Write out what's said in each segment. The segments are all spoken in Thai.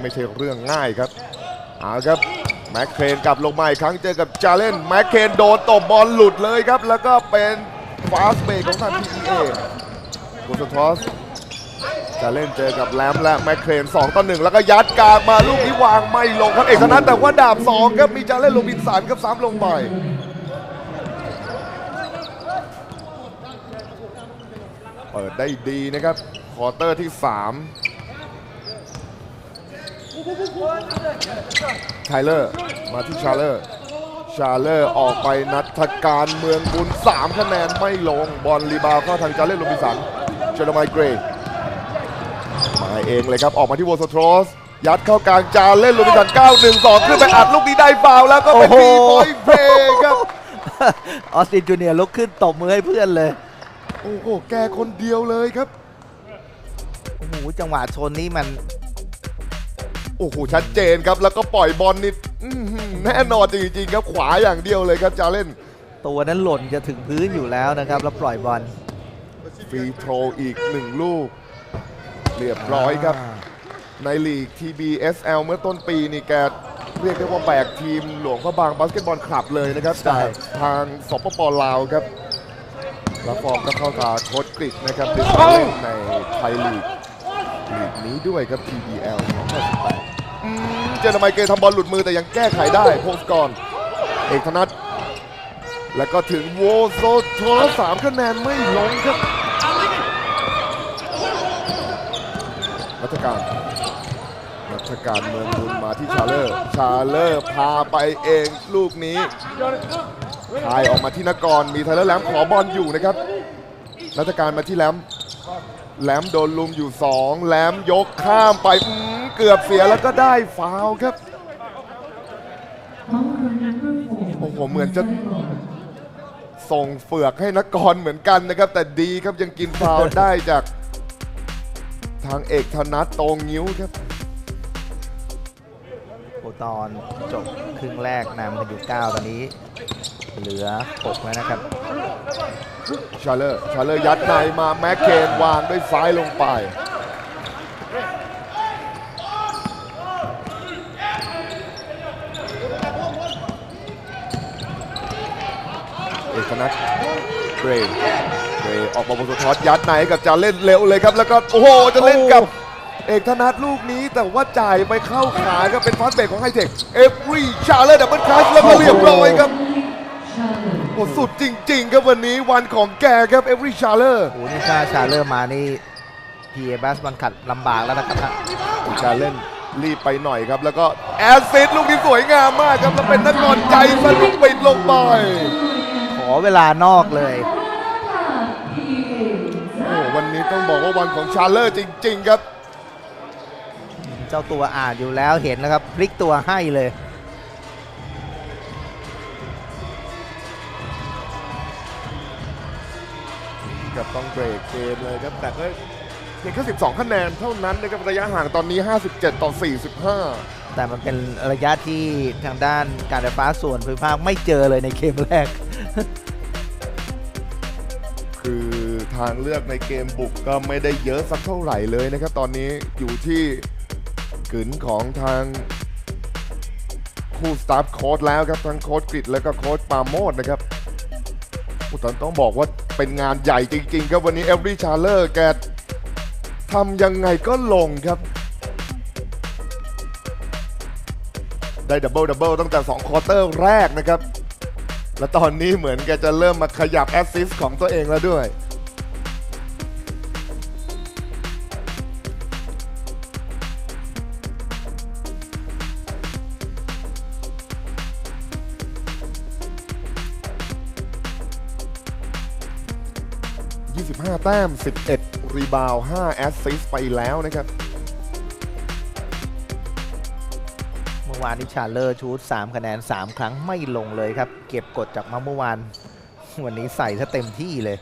ไม่ใช่เรื่องง่ายครับเอาครับแม็กเคนกลับลงมาอีกครั้งเจอกับจาเลนแม็กเคนโดนตบบอลหลุดเลยครับ แล้วก็เป็นฟาสเบรกของทาง PEA โกสทอสจาเลนเจอกับแลมและแม็กเคน2ต่อ1แล้วก็ยัดกลางมาลูกนี้วางไม่ลงครับเอกธนัทแต่ว่าดาบ 2 ครับ มีจาเลนโรบินสันครับซ้ำลงไปเปิดได้ดีนะครับควอเตอร์ที่ 3 ชายเลอร์มาที่ชาเลอร์ ชาเลอร์ออกไปนัทการเมืองบุญ3คะแนนไม่ลง บอลรีบาวเข้าทางจาเล่นโรบินสันเจอร์มายเกรย์มาเองเลยครับ ออกมาที่โวลสโตรสยัดเข้ากลางจาเล่นโรบินสัน 9 1 2 ขึ้นไปอัดลูกนี้ได้ฟาวล์แล้วก็เป็นโอ้ปีโหบอยเพย์ครับ ออสตินจูเนียร์ลุกขึ้นตบมือให้เพื่อนเลย โอ้โห แกคนเดียวเลยครับ โอ้โห จังหวะชนนี้มันโอ้โหชัดเจนครับแล้วก็ปล่อยบอลนี่อื้อหือแน่นอนจริงๆครับขวาอย่างเดียวเลยครับจาเล่น ตัวนั้นหล่นจะถึงพื้นอยู่แล้วนะครับ แล้วปล่อยบอลฟรีโทรอีกหนึ่งลูก เรียบร้อยครับ ในลีก TBSL เมื่อต้นปีนี่แกเรียกได้ว่าแบกทีมหลวงพระบางบาสเกตบอลคลับเลยนะครับใช่จากทางสปปลาวครับแล้วฟอร์มก็เข้าตาโค้ชกริกนะครับดึงมาเล่นในไทยลีกลีกนี้ด้วยครับ TBL 2018อืม เจนามเกทำบอลหลุดมือแต่ยังแก้ไขได้โพสก่อน เอกธนัทแล้วก็ถึงโวโซโทรสามคะแนนไม่ลงครับรัชการรัชการเมืองบุญมาที่ชาเลอร์ ชาเลอร์พาไปเองลูกนี้ทายออกมาที่นกรมีไทเลอร์แลมขอบอลอยู่นะครับรัชการมาที่แลมแลมโดนลุมอยู่สองแลมยกข้ามไป เกือบเสียแล้วก็ได้ฟาวล์ครับโอ้โหเหมือนจะส่งเฟือกให้นกรเหมือนกันนะครับ แต่ดีครับยังกินฟาวล์ได้จากทางเอกธนัทโตงงิ้วครับโอตอนจบครึ่งแรกนำกันอยู่9ตอนนี้ เหลือ 6 แล้วนะครับ ชาเลอร์ชาเลอร์ยัดในมาแม็กเคนวางด้วยซ้ายลงไป เอกนัท เกรย์เกรย์ออกมาบนสะท้อนยัดในให้กับจะเล่นเร็วเลยครับ แล้วก็โอ้โหจะเล่นกับเอกธนัทลูกนี้แต่ว่าจ่ายไปเข้าขาครับเป็นฟาสเบรกของไฮเทคเอฟรีชาเลอร์ดับเบิลคลัชแล้วก็เรียบร้อยครับโอ้สุดจริง ๆ ครับวันนี้วันของแกครับเอฟรีชาเลอร์โอ้โหนี่ถ้าชาเลอร์มานี่พีเอบัสมันขัดลำบากแล้วนะครับชาเล่นรีบไปหน่อยครับ แล้วก็แอสซิสต์ลูกนี้สวยงามมากครับแล้วเป็นนักกรใจสนุกปิดลงไปขอ เวลานอกเลยโอ้วันนี้ต้องบอกว่าวันของชาเลอร์จริง ๆ ครับ เจ้าตัวอ่านอยู่แล้วเห็นแล้วครับพลิกตัวให้เลยกับต้องเบรกเกมเลยครับแต่ก็เพียงแค่12 คะแนนเท่านั้นนะครับระยะห่างตอนนี้ 57 ต่อ 45 แต่มันเป็นระยะที่ทางด้านการไฟฟ้าส่วนภูมิภาคไม่เจอเลยในเกมแรก คือทางเลือกในเกมบุกก็ไม่ได้เยอะสักเท่าไหร่เลยนะครับ ตอนนี้อยู่ที่กึนของทางคู่สตาฟโค้ดแล้วครับทั้งโค้ดกริดแล้วก็โค้ดปาโมดนะครับโอ้ตอนต้องบอกว่าเป็นงานใหญ่จริง ๆ ครับวันนี้เอฟรีชาร์เลอร์แกทำยังไงก็ลงครับ ได้ดับเบิลดับเบิลตั้งแต่2ควอเตอร์แรกนะครับ แล้วตอนนี้เหมือนแกจะเริ่มมาขยับแอสซิสต์ของตัวเองแล้วด้วย25แต้ม 11 รีบาว 5 แอสซิสต์ไปแล้วนะครับ วานนี้ชาเลอร์ชูด3คะแนน 3 ครั้งไม่ลงเลยครับ เก็บกดจากมาเมื่อวาน วันนี้ใส่ซะเต็มที่เลย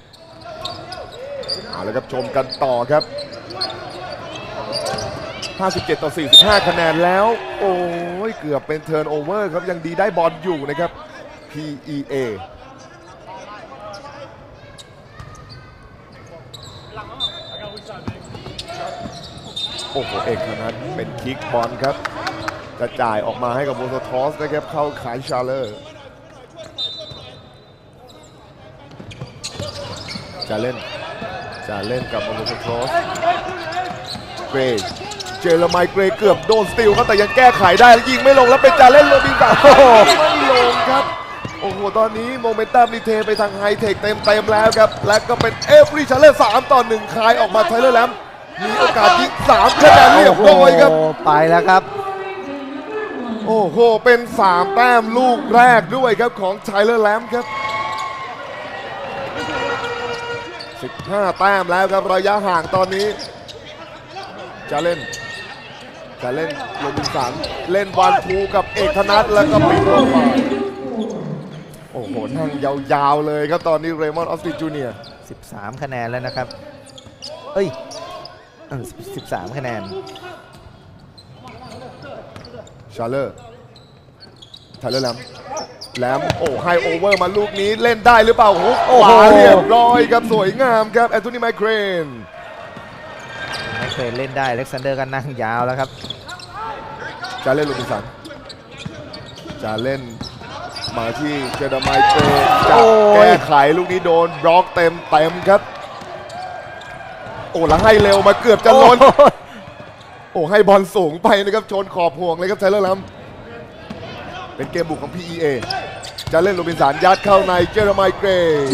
เอาละครับชมกันต่อครับ 57 ต่อ 45 คะแนนแล้ว โอ้ยเกือบเป็นเทิร์นโอเวอร์ครับ ยังดีได้บอลอยู่นะครับ PEA โอ้โห เอกนัทเป็นคิกบอลครับ จะจายออกมาให้กับโมโซทอสนะครับเข้าขายชาเลอร์จะเล่นจะเล่นกับโมโซทอสเกรย์เจอร์มายเกรย์เกือบโดนสติลครับแต่ยังแก้ไขได้แล้วยิงไม่ลงแล้วเป็นจาเล่นโรบินสันไม่ลงครับโอ้โห ตอนนี้โมเมนตัมรีเทไปทางไฮเทคเต็มเต็มแล้วครับ และก็เป็นเอฟรีชาเลอร์3ต่อ1คายออกมาไทเลอร์แลมมีโอกาสยิง3คะแนนเรียบร้อยครับ ไปแล้วครับ โอ้โห เป็น 3 แต้มลูกแรกด้วยครับของไทเลอร์แลมครับ 15 แต้มแล้วครับระยะห่างตอนนี้ จะเล่น จะเล่นโรบินสันเล่นวันทูกับเอกธนัทแล้วก็ปิดลงไปโอ้โห นั่งยาวๆเลยครับตอนนี้เรมอนออสติจูเนีย13 คะแนนแล้วนะครับ เอ้ย13 คะแนน ชาเลอร์ไทเลอร์แลมแลมโอ้ให้โอเวอร์มาลูกนี้เล่นได้หรือเปล่าโอ้โอ้โหโหขวาเรียบร้อยครับสวยงามครับแอนโทนีไมเคิลไม่เคยเล่นได้อเล็กซานเดอร์ก็นั่งยาวแล้วครับจะเล่นโรบินสันจะเล่นมาที่เจอร์ไมเคิลจะโอ้ยแก้ไขลูกนี้โดนบล็อกเต็มเต็มๆครับ โอ้แล้วให้เร็วมาเกือบจะล้น โอ้โหโอ้ให้บอลสูงไปนะครับชนขอบห่วงเลยครับไทเลอร์แลมเป็นเกมบุกของ PEA จะเล่นโรบินสันยัดเข้าในเจอร์ไมเกรย์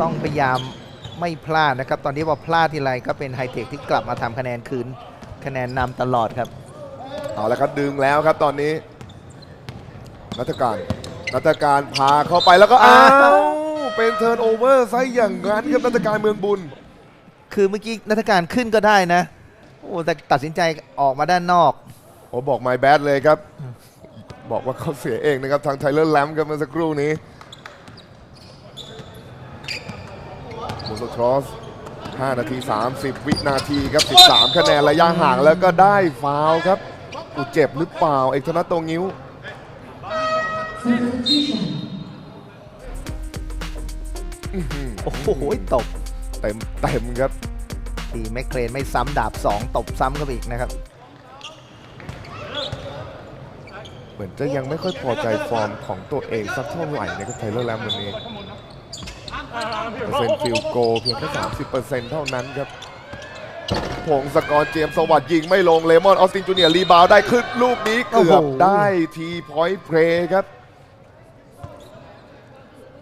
ต้องพยายามไม่พลาดนะครับ ตอนนี้พอพลาดทีไรก็เป็นไฮเทคที่กลับมาทำคะแนนคืน คะแนนนำตลอดครับ เอาละครับดึงแล้วครับตอนนี้ นัฐการนัฐการพาเข้าไปแล้วก็อ้าอ้าววเป็นเทิร์นโอเวอร์ซะอย่างนั้นครับนัฐการเมืองบุญ คือเมื่อกี้นักการขึ้นก็ได้นะ โอ้แต่ตัดสินใจออกมาด้านนอก โอ้บอก my bad เลยครับ บอกว่าเขาเสียเองนะครับ ทางไทเลอร์แลมครับเมื่อสักครู่นี้โมโซทรอส5 นาที 30 วินาทีครับ 13 คะแนนระยะห่างแล้วก็ได้ฟาวล์ครับอูเจ็บหรือเปล่า เอกธนตรงงิ้วโอ้โหตบ เต็มเต็มครับดีแมคเครนไม่ซ้ำดาบ 2 ตบซ้ำเข้าไปอีกนะครับ เหมือนจะยังไม่ค่อยพอใจฟอร์มของตัวเองสักเท่าไหร่นะครับไทเลอร์แลมวันนี้เปอร์เซ็นต์ฟิลโกเพียงแค่30%เท่านั้นครับพงศกรเจมส์สวัสดิ์ยิงไม่ลงเลมอนออสตินจูเนียร์รีบาวด์ได้ขึ้นลูกนี้เกือบโอ้โหได้ทีพอยต์เพลย์ครับ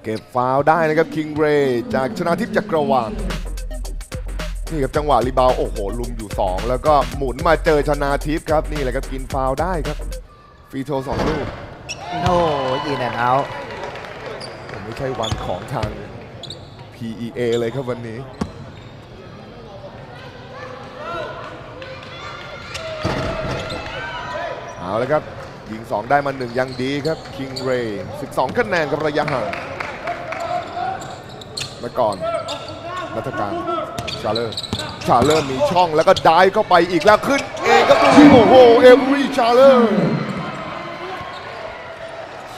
เก็บฟาวล์ได้นะครับคิงเรย์จากชนะทิพย์จักรวาลนี่ครับจังหวะรีบาวด์โอ้โหลุมอยู่ 2 แล้วก็หมุนมาเจอชนะทิพย์ครับนี่แหละครับกินฟาวล์ได้ครับฟรีโทสองลูกโอ้ยินแอนเอาผมไม่ใช่วันของทาง PEA เลยครับวันนี้เอาเลยครับยิง 2 ได้มา 1 ยังดีครับ King Ray 12 คะแนนกับระยะห่าง มาก่อนรัฐการชาเลอร์ชาเลอร์มีช่องแล้วก็ได้เข้าไปอีกแล้วขึ้นเองครับดูโอ้โหเอมรีชาเลอร์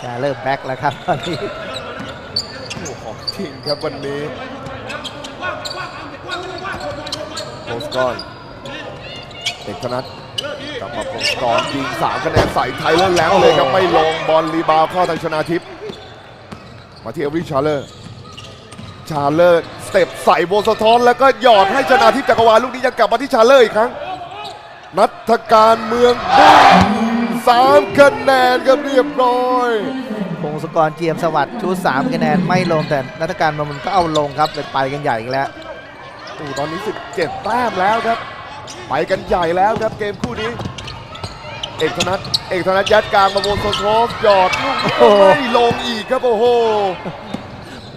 ชาเลอร์แบ็กแล้วครับตอนนี้โอ้โหของจริงครับวันนี้โพสกอนเอกธนัทกลับมาโพสกอนยิง3คะแนนใส่ไทเลอร์แล้วเลยครับไม่ลงบอลรีบาวด์เข้าทางชนาทิพย์มาที่เอริชาเลอร์ ชาเลอร์สเต็ปใส่โบสะท้อนแล้วก็หยอดให้ชนาทิพย์จักรวาลลูกนี้ยังกลับมาที่ชาเลอร์อีกครั้ง นัทการเมืองบุญสามคะแนนครับเรียบร้อยพงศกรเจียมสวัสดิ์ชุด3คะแนนไม่ลงแต่นักการมันก็เอาลงครับเลยไปกันใหญ่อีกแล้วโอ้ตอนนี้ 17 แต้มแล้วครับ ไปกันใหญ่แล้วครับเกมคู่นี้ เอกธนัทเอกธนัทยัดกลางมาโบนโซโทรสหยอดลูกนี้โอ้โหไม่ลงอีกครับโอ้โห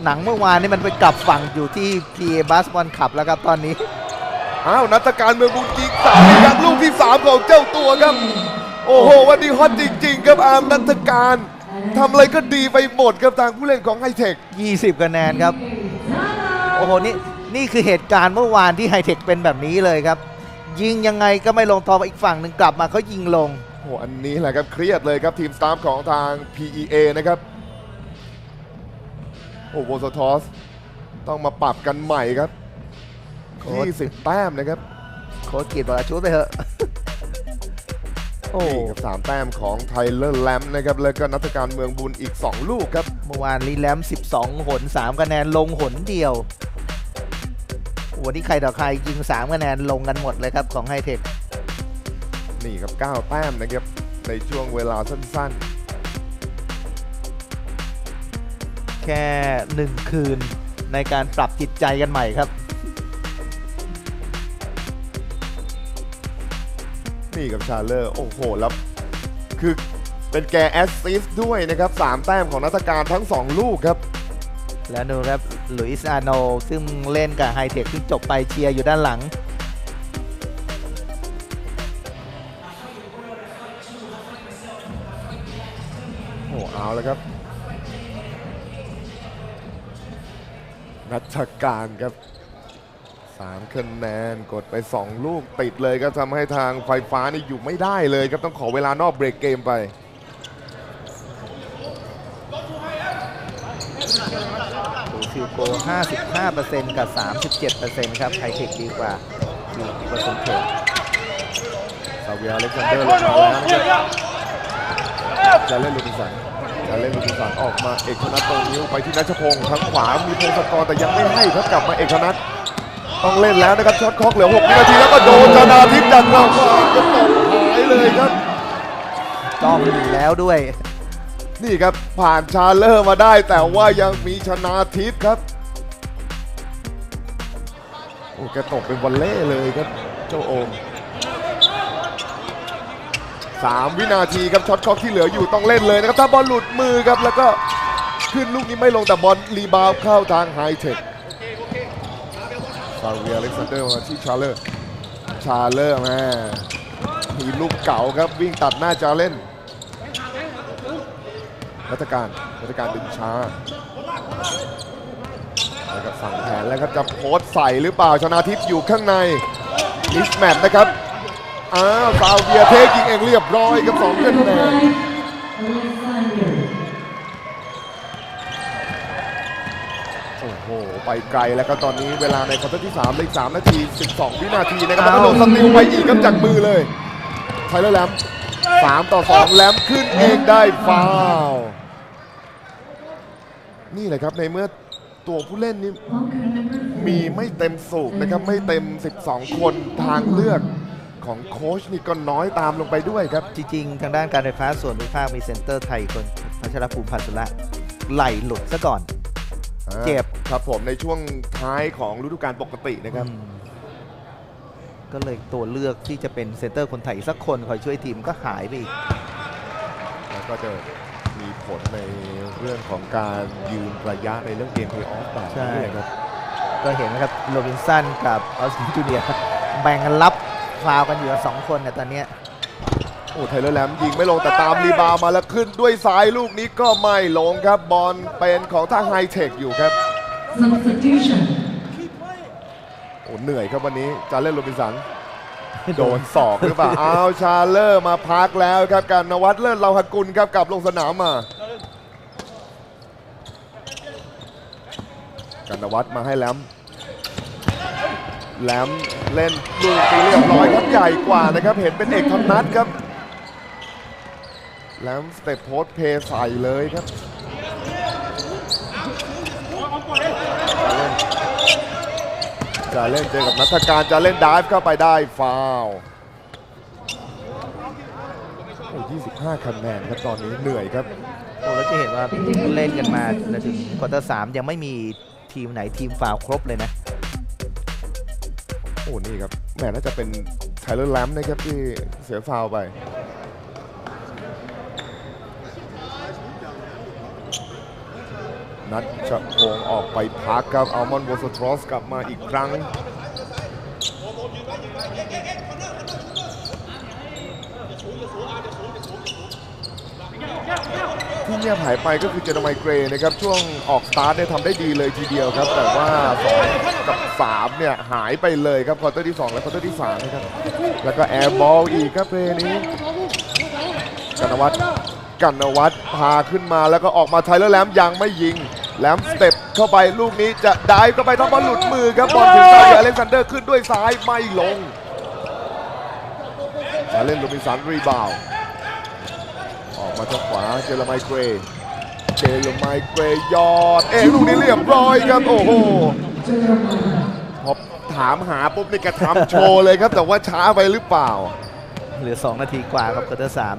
หนังเมื่อวานนี่มันไปกลับฝั่งอยู่ที่ PA บัสบอลขับแล้วครับตอนนี้ อ้าวนัทการเมืองบุญจิงสามครับลูกที่3ของเจ้าตัวครับ โอ้โห วันนี้ฮอตจริง ๆ ครับอาร์มนัทการทำอะไรก็ดีไปหมดครับทางผู้เล่นของไฮเทค 20คะแนนครับ โอ้โห นี่นี่คือเหตุการณ์เมื่อวานที่ไฮเทคเป็นแบบนี้เลยครับ ยิงยังไงก็ไม่ลงทออีกฝั่งหนึ่งกลับมาเขายิงลง โอ้โหอันนี้แหละครับเครียดเลยครับทีมสตาฟของทาง PEA นะครับโอ้โหโบสทอส ต้องมาปรับกันใหม่ครับโค้ช20 แต้มนะครับ โค้ชกีดบอกชุดไปเถอะ โอ้นี่ครับสามแต้มของไทเลอร์แลมนะครับ แล้วก็นัทการเมืองบุญอีก 2 ลูกครับ เมื่อวานลีแลม 12 หน 3 คะแนนลงหนเดียว วันนี้ใครต่อใครยิง 3 คะแนนลงกันหมดเลยครับของไฮเทค นี่ครับ 9 แต้มนะครับ ในช่วงเวลาสั้นแค่ 1 คืนในการปรับจิตใจกันใหม่ครับๆนี่กับชาเลอร์ โอ้โห แล้ว คือเป็นแกแอสซิสต์ด้วยนะครับ 3 แต้มของนัทการทั้ง 2 ลูกครับ แล้วดูครับหลุยส์อาโน ซึ่งเล่นกับไฮเทคซึ่งจบไปเชียร์อยู่ด้านหลังโอ้เอาแล้วครับ นัทการครับสามคะแนนกดไป 2 ลูกติดเลยก็ทำให้ทางไฟฟ้านี่อยู่ไม่ได้เลยครับต้องขอเวลานอกเบรกเกมไปดูฟิลโก55%กับ 37%ครับไฮเทคดีกว่าฟิลเปอร์เซ็นต์เทซาเวียอเล็กซานเดอร์ลงมาแล้วนะครับจะเล่นลูกินสัน จะเล่นลูกินสันออกมาเอกธนัทตรงนิ้วไปที่นัชพงศ์ทางขวามีพงศกรแต่ยังไม่ให้ครับกลับมาเอกธนัทต้องเล่นแล้วนะครับช็อตคล็อกเหลือ6วินาทีแล้วก็โดนชนาทิพย์จากเราก็ตกหายเลยครับจ้องอยู่แล้วด้วย นี่ครับผ่านชาเลอร์มาได้แต่ว่ายังมีชนาทิพย์ครับโอ้แกตกเป็นวอลเล่เลยครับเจ้าโอม สามวินาทีครับช็อตคล็อกที่เหลืออยู่ต้องเล่นเลยนะครับถ้าบอลหลุดมือครับแล้วก็ขึ้นลูกนี้ไม่ลงแต่บอลรีบาวเข้าทางไฮเทคซาเวียอเล็กซานเดอร์มาที่ชาเลอร์ชาเลอร์แม่มีลูกเก่าครับวิ่งตัดหน้าจาเล่นรัฐการรัฐการดึงช้าแล้วก็สั่งแผนแล้วครับจะโพสใส่หรือเปล่าชนาทิพย์อยู่ข้างในมิสแมทนะครับ อ้าวซาวเวียเทคยิงเองเรียบร้อยกับสองคะแนนโอ้โห ไปไกลแล้วครับตอนนี้เวลาในควอเตอร์ที่3เหลย3นาที 12 วินาทีนะครับแล้วก็โดนสติลไปอีกครับจากมือเลยไทเลอร์แลม3ต่อ2แลมขึ้นเองได้ฟาวล์นี่แหละครับในเมื่อตัวผู้เล่นนี่มีไม่เต็มสูบนะครับไม่เต็ม 12 คนทางเลือก ของโค้ชนี่ก็น้อยตามลงไปด้วยครับ จริงๆ ทางด้านการไฟฟ้าส่วนภูมิภาคมีเซ็นเตอร์ไทยคนพัชรภูมิพันธุระไหลหลุดซะก่อน เจ็บครับผมในช่วงท้ายของฤดูกาลปกตินะครับอืมก็เลยตัวเลือกที่จะเป็นเซนเตอร์คนไทยอีกสักคนคอยช่วยทีมก็หายไปอีก แล้วก็จะมีผลในเรื่องของการยืนระยะในเรื่องเกมเพลย์ออฟแบบใช่นี้นะครับก็เห็นนะครับโรบินสันกับออสตินจูเนียร์แบ่งกันรับ ฟาวกันอยู่สองคนเนี่ยตอนเนี้ยโอ้ไทเลอร์แลมยิงไม่ลงแต่ตามรีบาวด์มาแล้วขึ้นด้วยซ้ายลูกนี้ก็ไม่ลงครับบอลเป็นของทางไฮเทคอยู่ครับ Substitution. โอ้เหนื่อยครับวันนี้จาเล่นโรบินสันโดนศอกหรือเปล่าเอาชาเลอร์มาพักแล้วครับการนวัดเลิศเราหกุลครับกลับลงสนามมากันนวัดมาให้แหลม แหลมเล่นลูตีเรียบร้อยครับใหญ่กว่านะครับ เห็นเป็นเอกธนัทครับแหลมสเต็ปโพสเพย์ใส่เลยครับจะเล่นเจอกับนัทการจะเล่นดาฟเข้าไปได้ฟาวโอ้25คะแนนครับตอนนี้เหนื่อยครับโอ้แล้วจะเห็นว่าเล่นกันมาจนถึงควอเตอร์สามยังไม่มีทีมไหนทีมฟาวครบเลยนะ อ้นี่ครับแหมน่าจะเป็นไทเลอร์แลมนะครับที่เสียฟาวไปนัดจะพงออกไปพักครับอัลมอนด์โวสตรอสกลับมาอีกครั้ง ที่เงียบหายไปก็คือเจนไมเกรนะครับช่วงออกสตาร์ทเนี่ยทำได้ดีเลยทีเดียวครับ แต่ว่า 2 กับ 3 เนี่ย หายไปเลยครับควอเตอร์ที่ 2 และควอเตอร์ที่3นะครับแล้วก็แอร์บอลอีกครับเพลนี้กันวัฒกันวัฒพาขึ้นมาแล้วก็ออกมาไทเลอร์แลมยังไม่ยิงแลมสเต็ปเข้าไปลูกนี้จะได้เข้าไปต้องบอลหลุดมือครับบอลถึงซายอเล็กซานเดอร์ขึ้นด้วยซ้ายไม่ลงมาเล่นโรบินสันรีบาว ออกมาทางขวาเจอร์ไมายเกรย์เจอร์ไมายเกรย์ยอด เองลูกนี้เรียบร้อยครับ โอ้โหพอถามหาปุ๊บนี่กระทำโชว์เลยครับ แต่ว่าช้าไปหรือเปล่า เหลือ 2 นาทีกว่าครับควอเตอร์สาม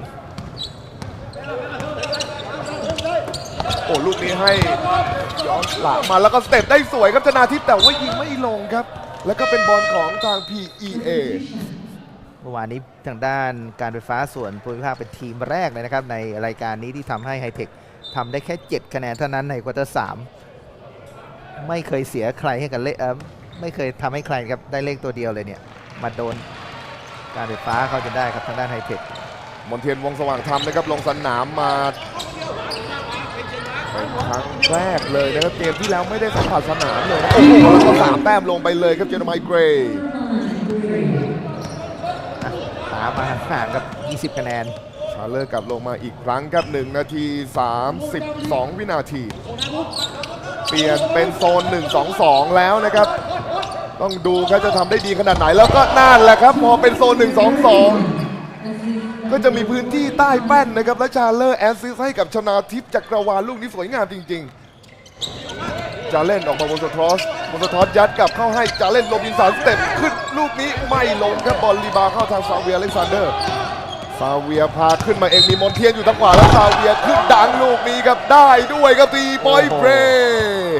โอ้ลูกนี้ให้ย้อนหลังมาแล้วก็สเต็ปได้สวยครับธนาทิพย์แต่ว่ายิงไม่ลงครับ แล้วก็เป็นบอลของทาง PEA เมื่อวานนี้ทางด้านการไฟฟ้าส่วนภูมิภาคเป็นทีมแรกเลยนะครับ ในรายการนี้ที่ทำให้ไฮเทคทำได้แค่ 7 คะแนนเท่านั้นในควอเตอร์สามไม่เคยเสียใครให้กันเลขเออไม่เคยทำให้ใครครับได้เลขตัวเดียวเลยเนี่ยมาโดนการไฟฟ้าเขาจะได้ครับทางด้านไฮเทคมนเทียนวงสว่างธรรมนะครับลงสนามมาเป็นครั้งแรกเลยนะครับเกมที่แล้วไม่ได้สัมผัสสนามเลยนะโอ้โหแล้วก็สามแต้มลงไปเลยครับเจอร์ไมายเกรย์หา มาห่างกับ 20 คะแนน ชาเลอร์กลับลงมาอีกครั้งครับ1นาที 32 วินาที เปลี่ยนเป็นโซน 1-2-2 แล้วนะครับ ต้องดูครับจะทำได้ดีขนาดไหนแล้วก็นั่นแหละครับ พอเป็นโซน 1-2-2 ก็จะมีพื้นที่ใต้แป้นนะครับ และชาเลอร์แอสซิสให้กับชนาทิพย์จักรวาลลูกนี้สวยงามจริง ๆ จะเล่นออกมาบนสทรอสบนสทรอสยัดกลับเข้าให้จะเล่นโรบินสันสเต็ปขึ้นลูกนี้ไม่ลงครับบอลรีบาเข้าทางซาเวียเล็กซานเดอร์ซาเวียพาขึ้นมาเองมีมอนเทียนอยู่ทางขวาแล้วซาเวียขึ้นดังลูกนี้ครับได้ด้วยครับตีปอยเบรย์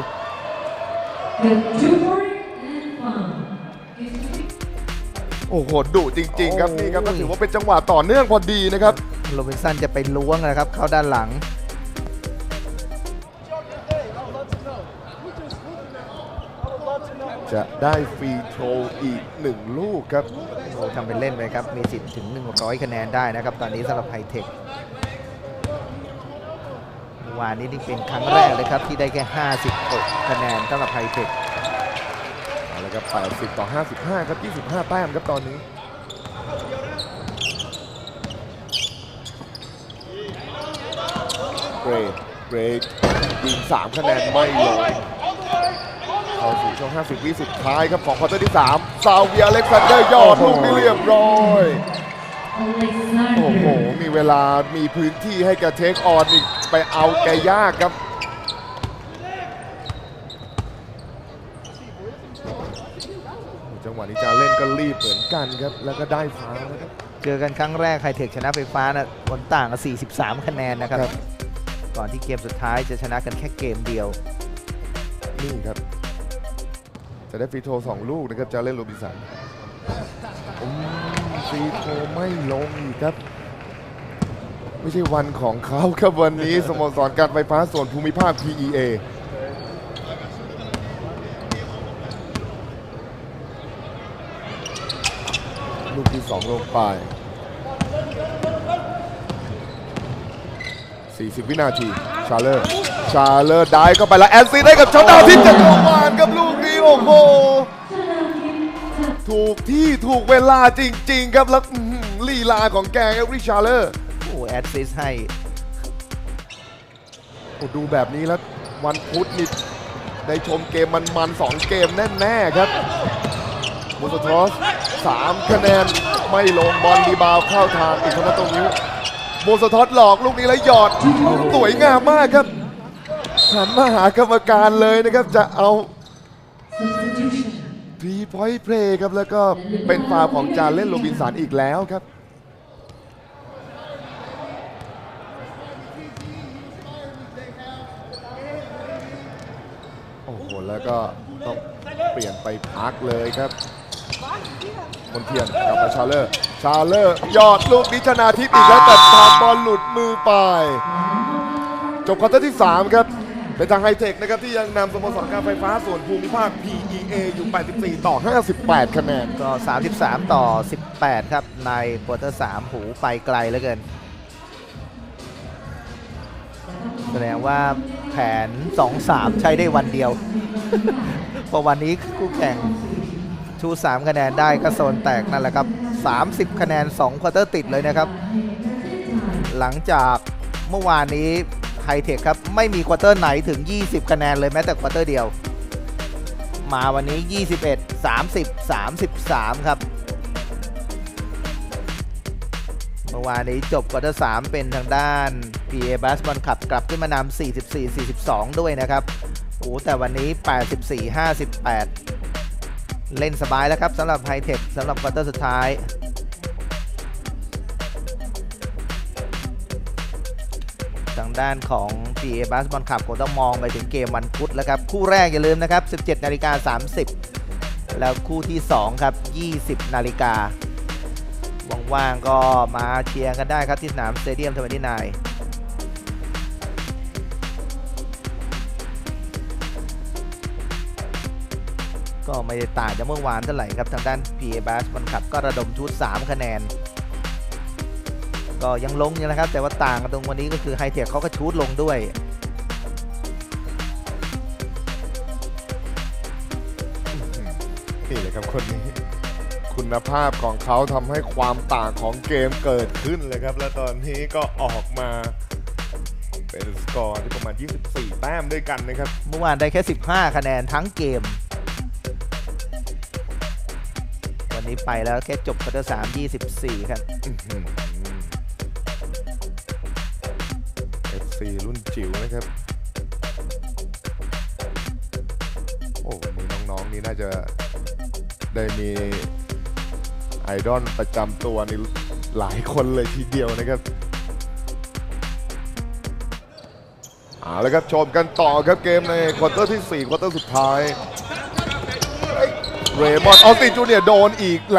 โอ้โหดุจริง ๆ ครับนี่ครับก็ถือว่าเป็นจังหวะต่อเนื่องพอดีนะครับโรบินสันจะไปล้วงนะครับเข้าด้านหลัง จะได้ฟรีโทรอีกหนึ่งลูกครับโอ้ทำเป็นเล่นไปครับ มีสิทธิ์ถึง 100 คะแนนได้นะครับ ตอนนี้สำหรับไฮเทคเมื่อวานนี้นี่เป็นครั้งแรกเลยครับ ที่ได้แค่ 56 คะแนนสำหรับไฮเทคเอาละครับ 80 ต่อ 55 ครับ 25 แต้มครับตอนนี้เกรดเกรดยิง3คะแนนไม่ลง เข้าสู่ช่วง 50 วิสุดท้ายครับของควอเตอร์ที่3ซาเวียอเล็กซานเดอร์ยอดลูกนี้เรียบร้อย โอ้โห มีเวลามีพื้นที่ให้แกเทคออนอีกไปเอาแกยากครับจังหวะนี้จาเล่นก็รีบเหมือนกันครับ แล้วก็ได้ฟาวล์นะครับเจอกันครั้งแรกไฮเทคชนะไฟฟ้านะผลต่างกัน43 คะแนนนะครับครับ ก่อนที่เกมสุดท้ายจะชนะกันแค่เกมเดียว นี่ครับ จะได้ฟรีโทสองลูกนะครับจะเล่นโรบินสันฟรีโทไม่ลงอีกครับ ไม่ใช่วันของเขาครับวันนี้สโมสรการไฟฟ้าส่วนภูมิภาค PEA ลูกที่สองลงไป 40 วินาที ชาเลอร์ ชาเลอร์ได้เข้าไปแล้ว แอนซีได้กับชาดาวที่จักรวาลกับลูกนี้ โอ้โห ถูกที่ถูกเวลาจริง ๆ ครับ แล้วอื้อหือลีลาของแกครับริชาเลอร์ โอ้แอดซิสให้โอ้ดูแบบนี้แล้ววันพุธนี่ได้ชมเกมมันๆสองเกมแน่ๆครับมูสทรอสสามคะแนนไม่ลงบอลรีบาวเข้าทางอีกครั้ตรงนี้โมสทอสหลอกลูกนี้แล้วหยอดสวยงามมากครับหันมาหากรรมการเลยนะครับจะเอา ทรีพอยต์เพลย์ครับแล้วก็เป็นฟาวของจาเล่นโรบินสันอีกแล้วครับ โอ้โห แล้วก็ต้องเปลี่ยนไปพักเลยครับมนเทียนกลับมาชาเลอร์ ชาเลอร์ ยอดลูกนิชนาทิพย์อีกแล้วแต่ทางบอลหลุดมือไป จบควอเตอร์ที่ 3 ครับ เป็นทางไฮเทคนะครับที่ยังนำสโมสรการไฟฟ้าส่วนภูมิภาค PEA อยู่ 84 ต่อ 58 คะแนน ก็ 33 ต่อ 18 ครับ ในควอเตอร์3หูไปไกลเหลือเกิน แสดงว่าแผน 2-3 ใช้ได้วันเดียวพอวันนี้คู่แข่งชู 3 คะแนนได้ก็โซนแตกนั่นแหละครับ 30 คะแนน 2 ควอเตอร์ติดเลยนะครับ หลังจากเมื่อวานนี้ ฮเทคครับ ไม่มีควอเตอร์ไหนถึง 20 คะแนนเลยแม้แต่ควอเตอร์เดียว มาวันนี้ 21 30 33 ครับ เมื่อวานนี้จบควอเตอร์3เป็นทางด้าน PA b a s b a l l ขับกลับขึ้นมานำ44-42 ด้วยนะครับโอ้แต่วันนี้ 84-58 เล่นสบายแล้วครับสำหรับไฮเทคสำหรับควอเตอร์สุดท้าย ด้านของ PA b a s b a l l ขับก็ต้องมองไปถึงเกมวันพุธแล้วครับ คู่แรกอย่าลืมนะครับ 17นาฬิกา30 แล้วคู่ที่ 2 ครับ 20นาฬิกาว่างๆก็มาเชียร์กันได้ครับที่สนามสเตเดียมทเวนตี้นก็ไม่ได้ต่างจากเมื่อวานเท่าไหร่ครับ ทางด้าน PA b a s มันขับก็ระดมชุด 3 คะแนน ก็ยังลงอยู่นะครับ แต่ว่าต่างกันตรงวันนี้ก็คือไฮเทคเขาก็ชูดลงด้วยนี่เลยครับคนนี้ คุณภาพของเขาทำให้ความต่างของเกมเกิดขึ้นเลยครับ และตอนนี้ก็ออกมาเป็นสกอร์ที่ประมาณ 24 แต้มด้วยกันนะครับ เมื่อวานได้แค่ 15 คะแนนทั้งเกม วันนี้ไปแล้วแค่จบควอเตอร์สาม24 ครับ ซีรุ่นจิ๋วนะครับ โอ้วันนี้น้องๆนี่น่าจะได้มีไอดอลประจำตัวนี่หลายคนเลยทีเดียวนะครับเอาละครับชมกันต่อครับเกมในควอเตอร์ที่4ควอเตอร์สุดท้าย เรมอนออสติจูเนียโดนอีกแล้ว